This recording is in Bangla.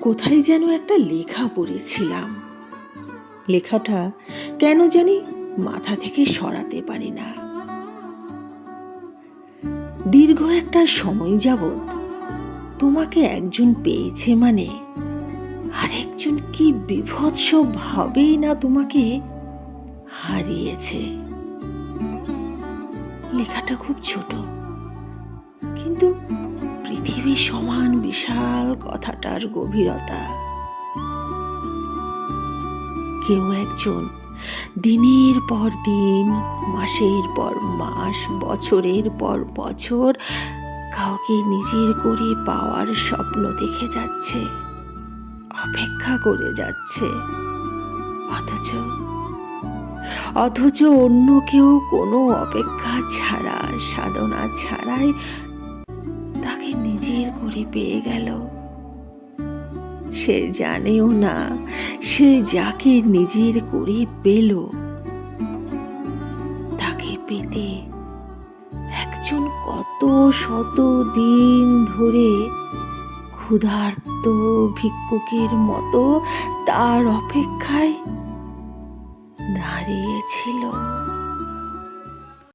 কোথায় যেন একটা লেখা পড়েছিলাম। লেখাটা কেন জানি মাথা থেকে সরাতে পারি না। দীর্ঘ একটা সময় যাবৎ তোমাকে একজন পেয়েছে মানে আরেকজন কি বিভৎস ভাবেই না তোমাকে হারিয়েছে। লেখাটা খুব ছোট। পৃথিবী সমান বিশাল কথাটার গভীরতা। কেউ একজন দিনের পর দিন, মাসের পর মাস, বছরের পর বছর কাউকে নিজের করে পাওয়ার স্বপ্ন দেখে যাচ্ছে, অপেক্ষা করে যাচ্ছে। অথচ অথচ অন্য কেউ কোনো অপেক্ষা ছাড়া, সাধনা ছাড়াই তাকে নিজের করে পেয়ে গেল। সে জানেও না, সে যাকে নিজের করে পেল, তাকে পেতে একজন কত শত দিন ধরে ক্ষুধার্ত ভিক্ষুকের মতো তার অপেক্ষায় দাঁড়িয়েছিল